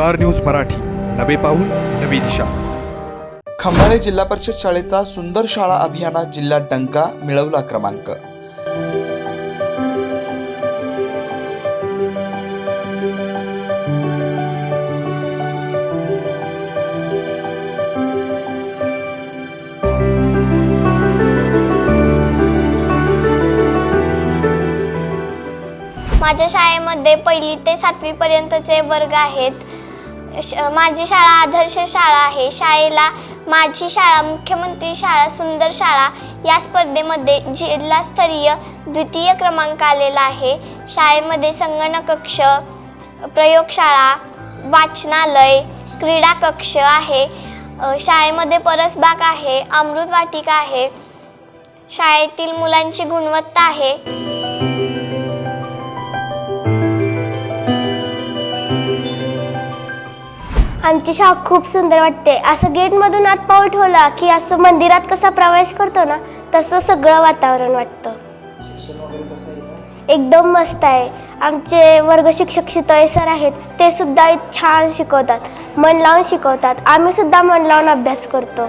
Star news Marathi. नवे पाऊल नवी दिशा. खंबाळे जिल्हा परिषद शाळेचा सुंदर शाळा अभियानात जिल्ह्यात डंका मिळवला क्रमांक. माझ्या शाळेमध्ये पहिली ते सातवी पर्यंतचे वर्ग आहेत. माझी शाळा आदर्श शाळा आहे. शाळेला माझी शाळा मुख्यमंत्री शाळा सुंदर शाळा या स्पर्धेमध्ये जिल्हास्तरीय द्वितीय क्रमांक आलेला आहे. शाळेमध्ये संगणक कक्ष प्रयोगशाळा वाचनालय क्रीडा कक्ष आहे शाळेमध्ये परसबाग आहे अमृत वाटिका आहे. शाळेतील मुलांची गुणवत्ता आहे. आमची शाळा खूप सुंदर वाटते. असं गेटमधून आत पाऊल ठेवला की असं मंदिरात कसा प्रवेश करतो ना तसं सगळं वातावरण वाटतं. एकदम मस्त आहे. आमचे वर्ग शिक्षक शितळे सर आहेत ते सुद्धा छान शिकवतात. मन लावून शिकवतात. आम्ही सुद्धा मन लावून अभ्यास करतो.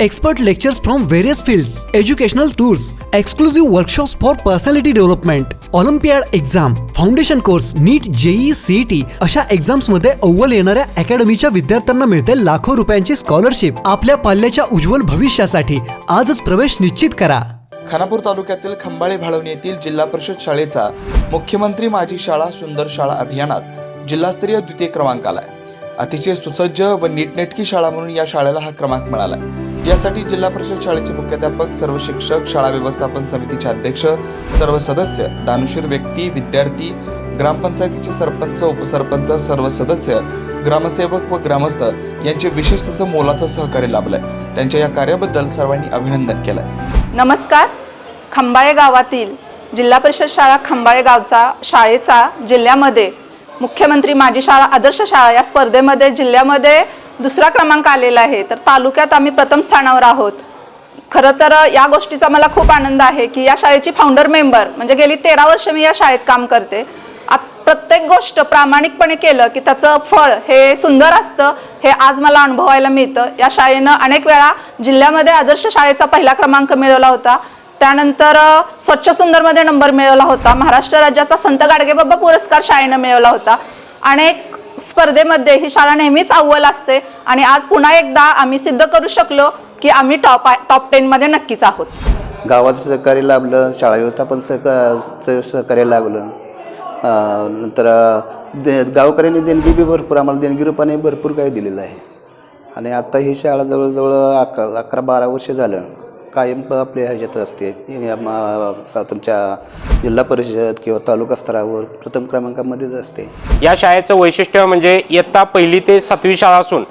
Expert lectures from various fields, educational tours exclusive workshops for personality development olympiad exam foundation course NEET JEE CET अशा एक्झाम्समध्ये अव्वल येणाऱ्या अकॅडमीच्या विद्यार्थ्यांना मिळते लाखो रुपयांची स्कॉलरशिप आपल्या पाल्याच्या उज्ज्वल भविष्यासाठी आजच प्रवेश निश्चित करा. खानापूर तालुक्यातील खंबाळे भाळवणी येथील जिल्हा परिषद शाळेचा मुख्यमंत्री माझी शाळा सुंदर शाळा अभियानात जिल्हास्तरीय द्वितीय क्रमांक आलाय. अतिशय सुसज्ज व नीटनेटकी शाळा म्हणून या शाळेला हा क्रमांक मिळाला यासाठी जिल्हा परिषद शाळेचे मुख्याध्यापक सर्व शिक्षक शाळा व्यवस्थापन समितीचे अध्यक्ष सर्व सदस्य दानशूर व्यक्ती विद्यार्थी ग्रामपंचायतीचे सरपंच उपसरपंच सर्व सदस्य ग्रामसेवक व ग्रामस्थ यांचे विशेष असं मोलाचं सहकार्य लाभलंय. त्यांच्या या कार्याबद्दल सर्वांनी अभिनंदन केलंय. नमस्कार. खंबाळे गावातील जिल्हा परिषद शाळा खंबाळे गावचा शाळेचा जिल्ह्यामध्ये मुख्यमंत्री माझी शाळा आदर्श शाळा या स्पर्धेमध्ये जिल्ह्यामध्ये दुसरा क्रमांक आलेला आहे. तर तालुक्यात आम्ही प्रथम स्थानावर आहोत. खरं तर या गोष्टीचा मला खूप आनंद आहे की या शाळेची फाउंडर मेंबर म्हणजे गेली तेरा वर्ष मी या शाळेत काम करते. प्रत्येक गोष्ट प्रामाणिकपणे केलं की त्याचं फळ हे सुंदर असतं हे आज मला अनुभवायला मिळतं. या शाळेनं अनेक वेळा जिल्ह्यामध्ये आदर्श शाळेचा पहिला क्रमांक मिळवला होता. त्यानंतर स्वच्छ सुंदरमध्ये नंबर मिळवला होता. महाराष्ट्र राज्याचा संत गाडगेबाबा पुरस्कार शाळेनं मिळवला होता. अनेक स्पर्धेमध्ये ही शाळा नेहमीच अव्वल असते आणि आज पुन्हा एकदा आम्ही सिद्ध करू शकलो की आम्ही टॉप टॉप टेनमध्ये नक्कीच आहोत. गावाचं सहकार्य लाभलं शाळा व्यवस्थापन सहका सहकार्य लाभलं नंतर दे गावकऱ्यांनी देणगी बी भरपूर आम्हाला देणगी रूपाने भरपूर काही दिलेलं आहे. आणि आता ही शाळा जवळजवळ अकरा अकरा बारा वर्ष झालं. कायम प- आपल्या ह्याच्यात असते. तुमच्या जिल्हा परिषद किंवा तालुका स्तरावर प्रथम क्रमांकामध्येच असते. या शाळेचं वैशिष्ट्य म्हणजे इयत्ता पहिली ते सातवी शाळा असून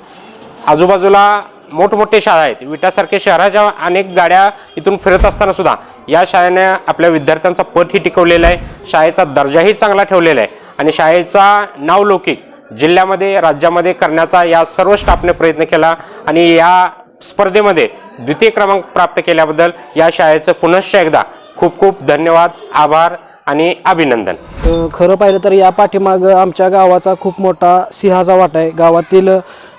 आजूबाजूला मोठमोठे शाळा आहेत. विटासारख्या शहराच्या अनेक गाड्या इथून फिरत असताना सुद्धा या शाळेने आपल्या विद्यार्थ्यांचा पटही टिकवलेला आहे. शाळेचा दर्जाही चांगला ठेवलेला आहे. आणि शाळेचा नावलौकिक जिल्ह्यामध्ये राज्यामध्ये करण्याचा या सर्व स्टाफने प्रयत्न केला. आणि या स्पर्धेमध्ये द्वितीय क्रमांक प्राप्त केल्याबद्दल या शाळेचं पुनश्च एकदा खूप खूप धन्यवाद आभार आणि अभिनंदन. खरं पाहिलं तर या पाठीमागं आमच्या गावाचा खूप मोठा सिंहाचा वाटा आहे. गावातील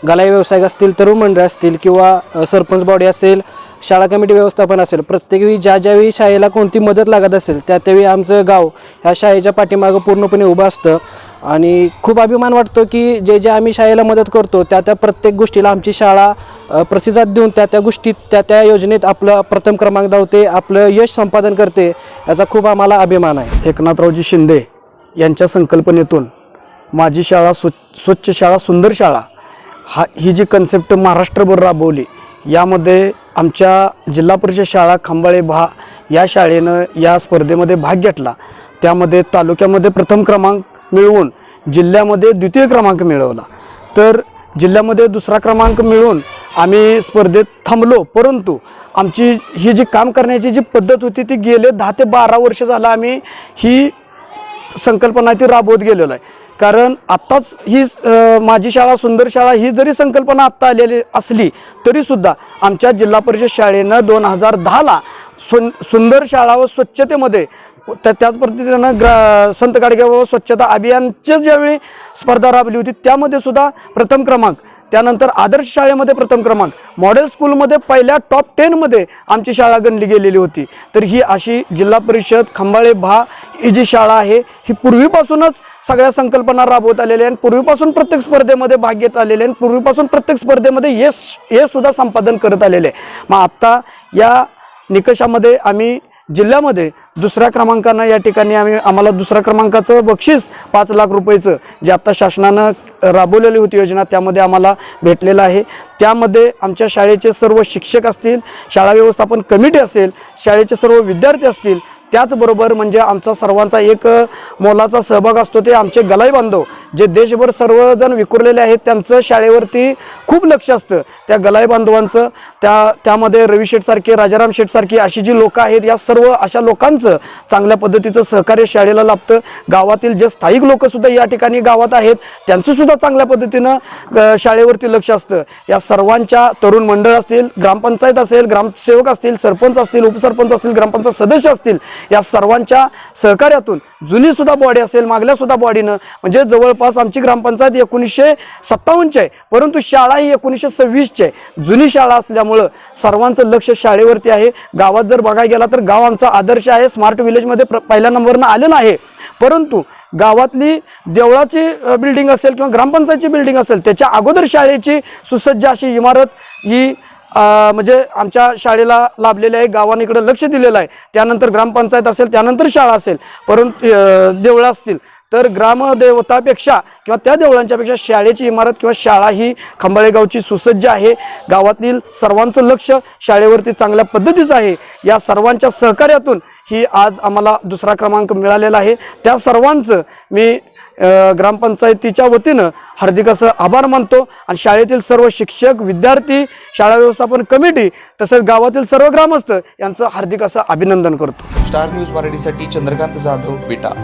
गलाई व्यावसायिक असतील तरुण मंडळ असतील किंवा सरपंच बॉडी असेल शाळा कमिटी व्यवस्थापन असेल प्रत्येकवेळी ज्या ज्यावेळी शाळेला कोणती मदत लागत असेल त्या त्यावेळी आमचं गाव ह्या शाळेच्या पाठीमागं पूर्णपणे उभं असतं. आणि खूप अभिमान वाटतो की जे जे आम्ही शाळेला मदत करतो त्या त्या प्रत्येक गोष्टीला आमची शाळा प्रतिसाद देऊन त्या त्या गोष्टीत त्या त्या योजनेत आपलं प्रथम क्रमांक धावते आपलं यश संपादन करते याचा खूप आम्हाला अभिमान आहे. एकनाथरावजी शिंदे यांच्या संकल्पनेतून माझी शाळा स्व स्वच्छ शाळा सुंदर शाळा हा ही जी कन्सेप्ट महाराष्ट्रभर राबवली यामध्ये आमच्या जिल्हा परिषद शाळा खंबाळे भा या शाळेनं या स्पर्धेमध्ये भाग घेतला. त्यामध्ये तालुक्यामध्ये प्रथम क्रमांक मिळवून जिल्ह्यामध्ये द्वितीय क्रमांक मिळवला. तर जिल्ह्यामध्ये दुसरा क्रमांक मिळवून आम्ही स्पर्धेत थांबलो परंतु आमची ही जी काम करण्याची जी पद्धत होती ती गेले दहा ते बारा वर्ष झालं आम्ही ही संकल्पना ती राबवत गेलेलो आहे. कारण आत्ताच ही माझी शाळा सुंदर शाळा ही जरी संकल्पना आत्ता आलेली असली तरीसुद्धा आमच्या जिल्हा परिषद शाळेनं दोन हजार दहाला सुन सुंदर शाळा व स्वच्छतेमध्ये त्या त्याच पद्धतीनं ग्रा संत गाडगे स्वच्छता अभियानच्या ज्यावेळी स्पर्धा राबली होती त्यामध्ये सुद्धा प्रथम क्रमांक त्यानंतर आदर्श शाळेमध्ये प्रथम क्रमांक. मॉडेल स्कूलमध्ये पहिल्या टॉप टेनमध्ये आमची शाळा गणली गेलेली होती. तर ही अशी जिल्हा परिषद खंबाळे भा ही जी शाळा आहे ही पूर्वीपासूनच सगळ्या संकल्पना राबवत आलेल्या आहे आणि पूर्वीपासून प्रत्येक स्पर्धेमध्ये भाग घेत आलेले आहे आणि पूर्वीपासून प्रत्येक स्पर्धेमध्ये यश हे सुद्धा संपादन करत आलेले आहे. मग आत्ता या निकषामध्ये आम्ही जिल्ह्यामध्ये दुसऱ्या क्रमांकानं या ठिकाणी आम्ही आम्हाला दुसऱ्या क्रमांकाचं बक्षीस पाच लाख रुपयेचं जे आत्ता शासनानं राबवलेली होती योजना त्यामध्ये आम्हाला भेटलेलं आहे. त्यामध्ये आमच्या शाळेचे सर्व शिक्षक असतील शाळा व्यवस्थापन कमिटी असेल शाळेचे सर्व विद्यार्थी असतील त्याचबरोबर म्हणजे आमचा सर्वांचा एक मोलाचा सहभाग असतो ते आमचे गलाई बांधव जे देशभर सर्वजण विखुरलेले आहेत त्यांचं शाळेवरती खूप लक्ष असतं. त्या गलाई बांधवांचं त्या त्यामध्ये रवी शेठसारखे राजाराम शेठसारखी अशी जी लोकं आहेत या सर्व अशा लोकांचं चांगल्या पद्धतीचं सहकार्य शाळेला लाभतं. गावातील जे स्थायिक लोकंसुद्धा या ठिकाणी गावात आहेत त्यांचंसुद्धा चांगल्या पद्धतीनं शाळेवरती लक्ष असतं. या सर्वांच्या तरुण मंडळ असतील ग्रामपंचायत असेल ग्रामसेवक असतील सरपंच असतील उपसरपंच असतील ग्रामपंचायत सदस्य असतील या सर्वांच्या सहकार्यातून जुनीसुद्धा बॉडी असेल मागल्यासुद्धा बॉडीनं म्हणजे जवळपास आमची ग्रामपंचायत एकोणीसशे सत्तावन्नची आहे परंतु शाळा ही एकोणीसशे सव्वीसची आहे. जुनी शाळा असल्यामुळं सर्वांचं लक्ष शाळेवरती आहे. गावात जर बघायला गेला तर गाव आमचा आदर्श आहे. स्मार्ट विलेजमध्ये प्र पहिल्या नंबरनं आलेलं आहे. परंतु गावातली देवळाची बिल्डिंग असेल किंवा ग्रामपंचायतची बिल्डिंग असेल त्याच्या अगोदर शाळेची सुसज्ज अशी इमारत ही म्हणजे आमच्या शाळेला लाभलेली आहे गावाने इकडं लक्ष दिलेलं आहे. त्यानंतर ग्रामपंचायत असेल त्यानंतर शाळा असेल परंतु देवळं असतील. तर ग्रामदेवतापेक्षा किंवा त्या देवळांच्यापेक्षा शाळेची इमारत किंवा शाळा ही खंबाळेगावची सुसज्ज आहे. गावातील सर्वांचं लक्ष शाळेवरती चांगल्या पद्धतीचं आहे. या सर्वांच्या सहकार्यातून ही आज आम्हाला दुसरा क्रमांक मिळालेला आहे. त्या सर्वांचं मी ग्रामपंचायतीच्या वतीनं हार्दिक असं आभार मानतो आणि शाळेतील सर्व शिक्षक विद्यार्थी शाळा व्यवस्थापन कमिटी तसेच गावातील सर्व ग्रामस्थ यांचं हार्दिक असं अभिनंदन करतो. स्टार न्यूज मराठीसाठी चंद्रकांत जाधव विटा.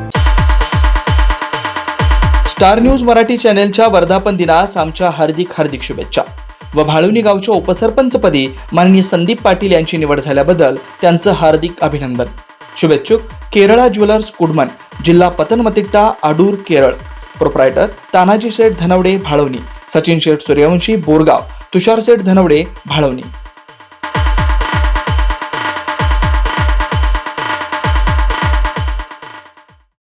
स्टार न्यूज मराठी चॅनेलच्या वर्धापन दिनास आमच्या हार्दिक हार्दिक शुभेच्छा. व भाळवणी गावच्या उपसरपंचपदी माननीय संदीप पाटील यांची निवड झाल्याबद्दल त्यांचं हार्दिक अभिनंदन. शुभेच्छुक केरळा ज्वेलर्स कुडमन जिल्हा पतनमतिट्टा आडूर केरळ. प्रोप्रायटर तानाजी शेठ धनवडे भाळवणी सचिन शेठ सूर्यवंशी बोरगाव. तुषार शेठ धनवडे भाळवणी